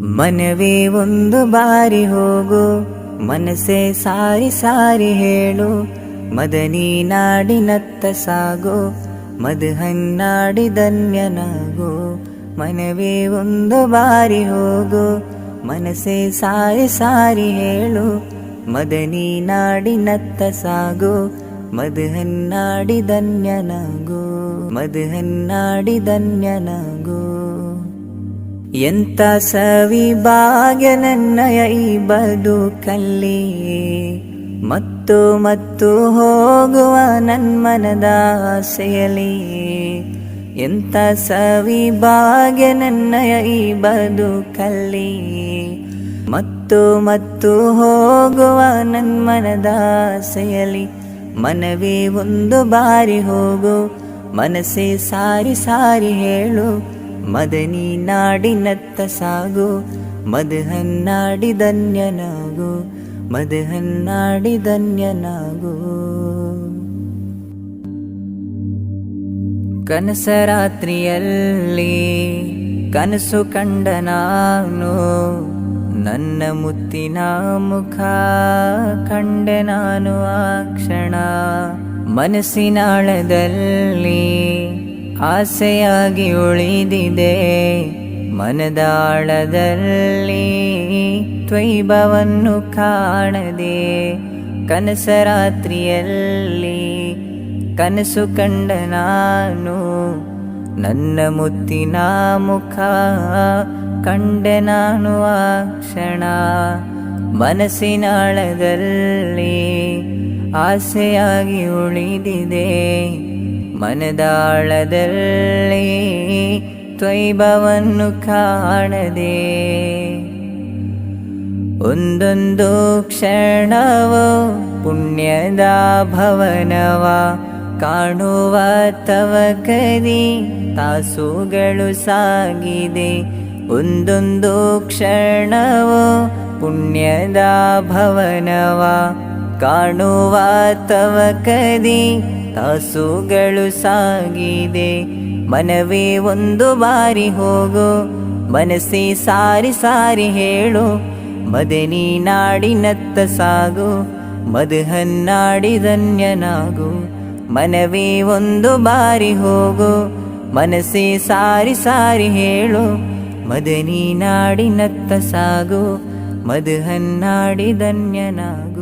ಮನವೇ ಒಂದು ಬಾರಿ ಹೋಗು ಮನಸೆ ಸಾರಿ ಸಾರಿ ಹೇಳು, ಮದನಿ ನಾಡಿನತ್ತ ಸಾಗು, ಮಧುಹನ್ನಾಡಿ ಧನ್ಯನಾಗು ಮನವೇ ಒಂದು ಬಾರಿ ಹೋಗು ಮನಸೆ ಸಾರಿ ಸಾರಿ ಹೇಳು, ಮದನಿ ನಾಡಿನತ್ತ ಸಾಗು, ಮಧುಹನ್ನಾಡಿ ಧನ್ಯನಾಗು ಮಧುಹನ್ನಾಡಿ ಧನ್ಯನಾಗು ಎಂತ ಸವಿ ಭಾಗ್ಯ ನನ್ನಯ ಈ ಬದುಕಲ್ಲಿ? ಮತ್ತು ಮತ್ತು ಹೋಗುವ ನನ್ಮನದ ಆಸೆಯಲಿ ಎಂತ ಸವಿ ಭಾಗ್ಯ ನನ್ನಯ ಈ ಬದುಕಲ್ಲಿ? ಮತ್ತು ಮತ್ತು ಹೋಗುವ ನನ್ಮನದ ಆಸೆಯಲಿ ಮನವೇ ಒಂದು ಬಾರಿ ಹೋಗು, ಮನಸ್ಸೇ ಸಾರಿ ಸಾರಿ ಹೇಳು. ಮದನಿ ನಾಡಿನತ್ತ ಸಾಗು ಮದಹನ್ನಾಡಿ ಧನ್ಯನಾಗು ಮದಹನ್ನಾಡಿ ಧನ್ಯನಾಗು. ಕನಸ ರಾತ್ರಿಯಲ್ಲಿ ಕನಸು ಕಂಡ ನಾನು, ನನ್ನ ಮುತ್ತಿನ ಮುಖ ಕಂಡೆ ನಾನು ಆ ಕ್ಷಣ. ಮನಸ್ಸಿನಾಳದಲ್ಲಿ ಆಸೆಯಾಗಿ ಉಳಿದಿದೆ. ಮನದಾಳದಲ್ಲಿ ತ್ವೈಭವನ್ನು ಕಾಣದೆ, ಕನಸ ರಾತ್ರಿಯಲ್ಲಿ ಕನಸು ಕಂಡ ನಾನು, ನನ್ನ ಮುತ್ತಿನ ಮುಖ ಕಂಡೆ ನಾನು ಆ ಕ್ಷಣ. ಮನಸ್ಸಿನಾಳದಲ್ಲಿ ಆಸೆಯಾಗಿ ಉಳಿದಿದೆ. ಮನದಾಳದಲ್ಲಿ ತ್ವೈಭವನ್ನು ಕಾಣದೆ ಒಂದೊಂದು ಕ್ಷಣವೋ ಪುಣ್ಯದ ಭವನವ ಕಾಣುವ ತವ ಕದಿ ತಾಸುಗಳು ಸಾಗಿದೆ ಒಂದೊಂದು ಕ್ಷಣವೋ ಪುಣ್ಯದ ಭವನವ ಕಾಣುವ ತವ ಕದಿ ತಾಸುಗಳು ಸಾಗಿದೆ. ಮನವೇ ಒಂದು ಬಾರಿ ಹೋಗು, ಮನಸ್ಸೇ ಸಾರಿ ಸಾರಿ ಹೇಳು. ಮದನಿ ನಾಡಿನತ್ತ ಸಾಗು ಮದುಹನ್ನಾಡಿ ಧನ್ಯನಾಗು ಮನವೇ ಒಂದು ಬಾರಿ ಹೋಗು, ಮನಸ್ಸೇ ಸಾರಿ ಸಾರಿ ಹೇಳು. ಮದನಿ ನಾಡಿನತ್ತ ಸಾಗು ಮಧುಹನ್ನಾಡಿ ಧನ್ಯನಾಗು